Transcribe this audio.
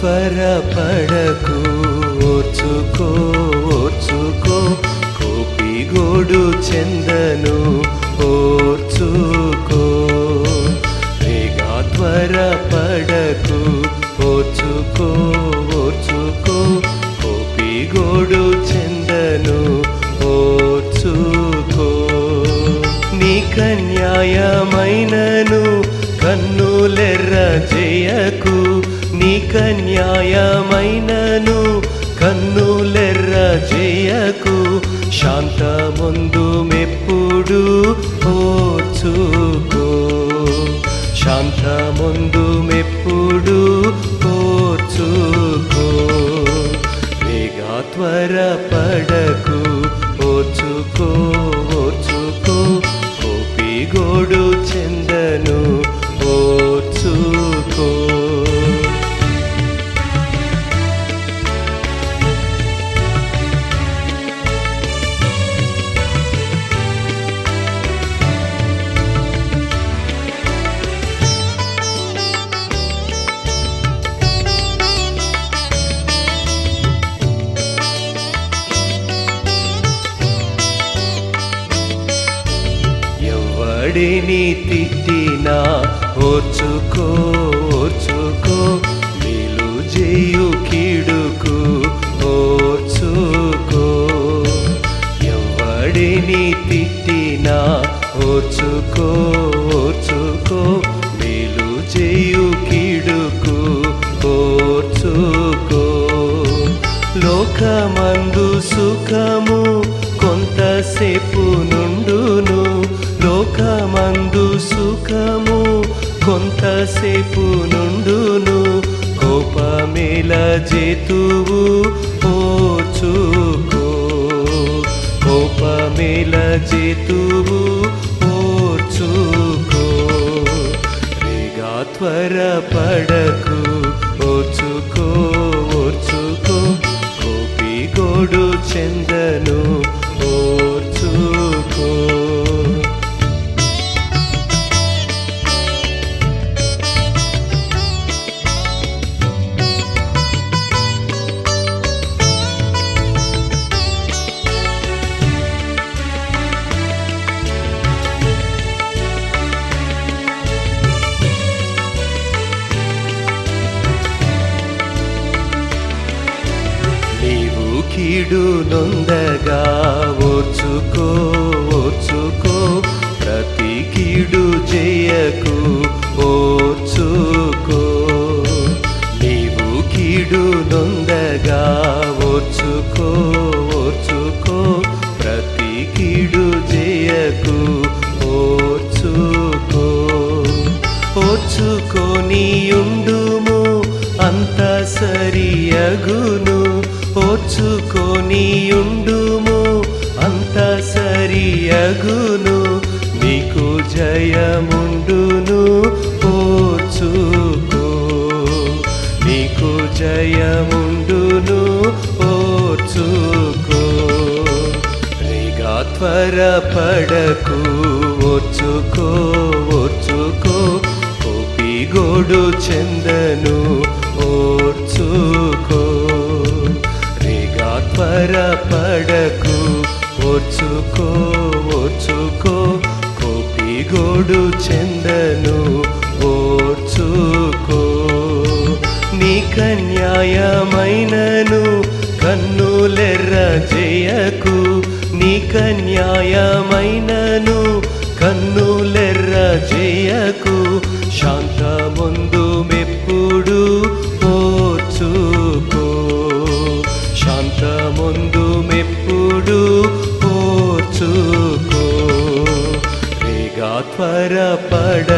త్వరపడకు ఓర్చుకో ఓర్చుకో కోపిగోడు చెందను ఓర్చుకో. వేగా త్వరపడకు ఓర్చుకో ఓర్చుకో కోపిగోడు చెందను ఓర్చుకో. నీక న్యాయమైనను కన్నులెర్ర చేయకు నీక న్యాయమైనను కన్నులెర్ర చేయకు శాంతముందు మెప్పుడు ఓర్చుకో శాంతముందు మెప్పుడు ఓర్చుకో వేగా త్వరపడకు ఓర్చుకో ఓర్చుకో కోపిగోడు చెందను ఎవడిని తిట్టినా ఓర్చుకో ఓర్చుకో మేలు చేయు కీడుకు ఓర్చుకో. ఎవడిని తిట్టినా ఓర్చుకో ఓర్చుకో మేలు చేయు కీడుకు ఓర్చుకో. లోకమందు సుఖము కొంతసేపు నుండును లోకమందు సుఖము కొంతసేపు నుండును కోపమేల జేతువు ఓచుకో కోపమేల జేతువు ఓచుకో రేగా త్వరపడకు ఓచుకో ఓచుకో కోపి గోడు చెంద కీడు నొందగా ఓర్చుకో ఓర్చుకో. ప్రతి కీడు చేయకు ఓర్చుకో. నీవు కీడు నొందగా ఓర్చుకో ఓర్చుకో. ప్రతి కీడు చేయకు ఓర్చుకో. ఓర్చుకొని ఉండుము అంత సరియగును. ఓర్చుకొని ఉండుము అంత సరియగును నీకు జయముండును. ఓర్చుకో నీకు జయముండును. ఓర్చుకో రేగా త్వరపడకు. ఓర్చుకో ఓర్చుకో కోపి గోడు చెందను. ఓర్చుకో. రేగా త్వరపడకు ఓర్చుకో ఓర్చుకో. కోపి గోడు చెందను. ఓర్చుకో. నీక న్యాయమైనను కన్నులెర్ర చేయకు నీక న్యాయమైనను కన్నులెర్ర చేయకు శాంతముందు మే ఓర్చుకో రేగా త్వరపడ